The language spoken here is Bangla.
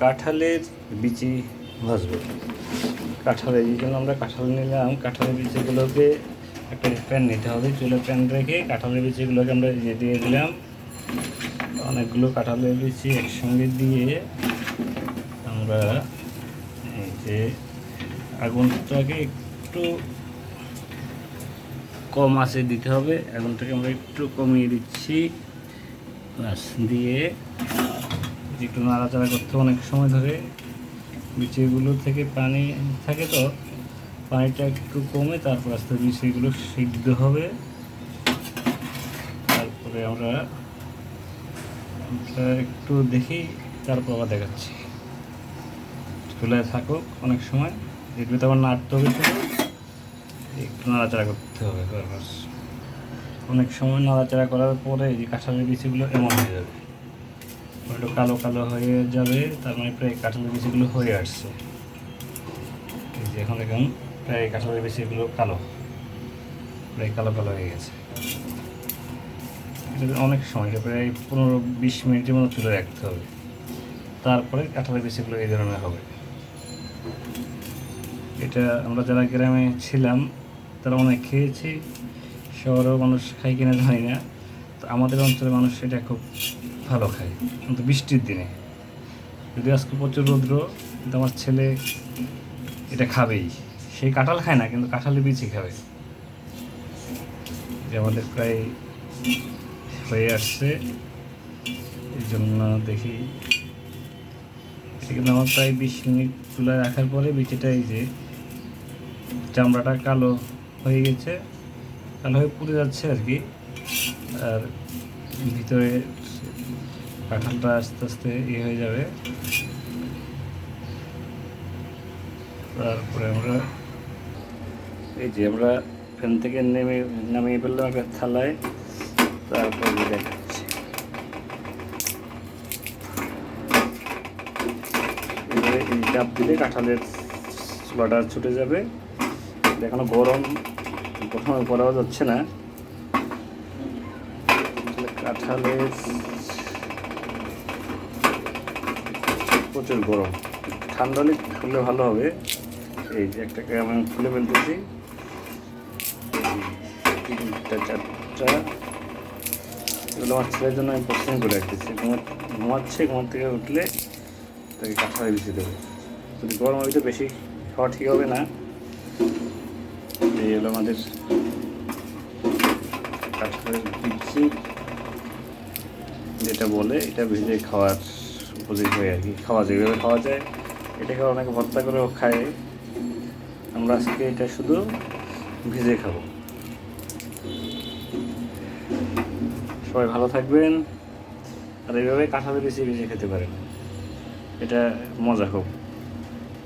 কাঁঠালের বিচি ভাজবো। কাঁঠালের এই জন্য আমরা কাঁঠাল নিলাম। কাঁঠালের বিচিগুলোকে একটা প্যান নিতে হবে। চুলে প্যান রেখে কাঁঠালের বিচিগুলোকে আমরা দিয়ে দিলাম। অনেকগুলো কাঁঠালের বিচি একসঙ্গে দিয়ে আমরা এই যে আগুনটাকে একটু কম আঁচে দিতে হবে। আগুনটাকে আমরা একটু কমিয়ে দিচ্ছি। দিয়ে একটু নাড়াচাড়া করতে অনেক সময় ধরে বিচিগুলো থেকে পানি থাকে তো, পানিটা একটু কমে তারপর আস্তে বিচিগুলো সিদ্ধ হবে। তারপরে আমরা আমরা একটু দেখি, তারপর আবার দেখাচ্ছি। চুলায় থাকুক অনেক সময় দেখবে তো আবার নাড়তে হবে একটু নাড়াচাড়া করতে হবে অনেক সময় নাড়াচাড়া করার পরে যে কাঁঠালের বিচিগুলো এমন হয়ে যাবে। একটু কালো কালো হয়ে যাবে, তার মানে প্রায় কাঁঠালের বিচিগুলো হয়ে আসছে। এই যে এখন দেখুন, প্রায় কাঁঠালের বিচিগুলো কালো, প্রায় কালো কালো হয়ে গেছে। এটা অনেক সময় প্রায় পনেরো বিশ মিনিটের মতো তুলে রাখতে হবে। তারপরে কাঁঠালের বিচিগুলো এই ধরনের হবে। এটা আমরা যারা গ্রামে ছিলাম, তারা অনেক খেয়েছি, শহরেও মানুষ খাই কিনা জানি না। তো আমাদের অঞ্চলের মানুষ এটা খুব ভালো খায় কিন্তু বৃষ্টির দিনে। যদি আজকে প্রচুর রৌদ্র, কিন্তু আমার ছেলে এটা খাবেই। সেই কাঁঠাল খায় না, কিন্তু কাঁঠালের বিচি খাবে। যে আমাদের প্রায় হয়ে আসছে, এই জন্য দেখি। কিন্তু আমার প্রায় বিশ মিনিট চুলায় রাখার পরে বিচিটা এই যে চামড়াটা কালো হয়ে গেছে, কালো হয়ে পুড়ে যাচ্ছে আর কি। আর ভিতরে কাঁঠালটা আস্তে আস্তে ইয়ে হয়ে যাবে। তারপরে আমরা এই যে আমরা ফ্যান থেকে নেমে, নামিয়ে ফেললাম একটা থালায়। তারপর দেখাচ্ছি। চাপ দিলে কাঁঠালের চুলাটা ছুটে যাবে। এখনও গরম প্রথমে করা যাচ্ছে না। কাঁঠালের প্রচুর গরম। ঠান্ডা হলে খুললে ভালো হবে। এই যে একটাকে আমি খুলে ফেলতেছি। তিনটা, চারটা। এগুলো আমার ছেলের জন্য আমি প্রশ্ন করে রাখতেছি। ঘুমা ঘুমাচ্ছে ঘুমার থেকে উঠলে তাকে কাঁঠালে বেশি দেবে। যদি গরম হবে তো বেশি খাওয়া ঠিক হবে না। এই হলো আমাদের কাঁঠালের বিচি যেটা বলে এটা ভেজে খাওয়ার উপযোগী হয় আর কি, খাওয়া যায়, এভাবে খাওয়া যায়। এটাকে অনেকে ভর্তা করেও খায়। আমরা আজকে এটা শুধু ভিজে খাব। সবাই ভালো থাকবেন। আর এইভাবে কাঁঠালের বেশি ভিজে খেতে পারেন। এটা মজা খুব।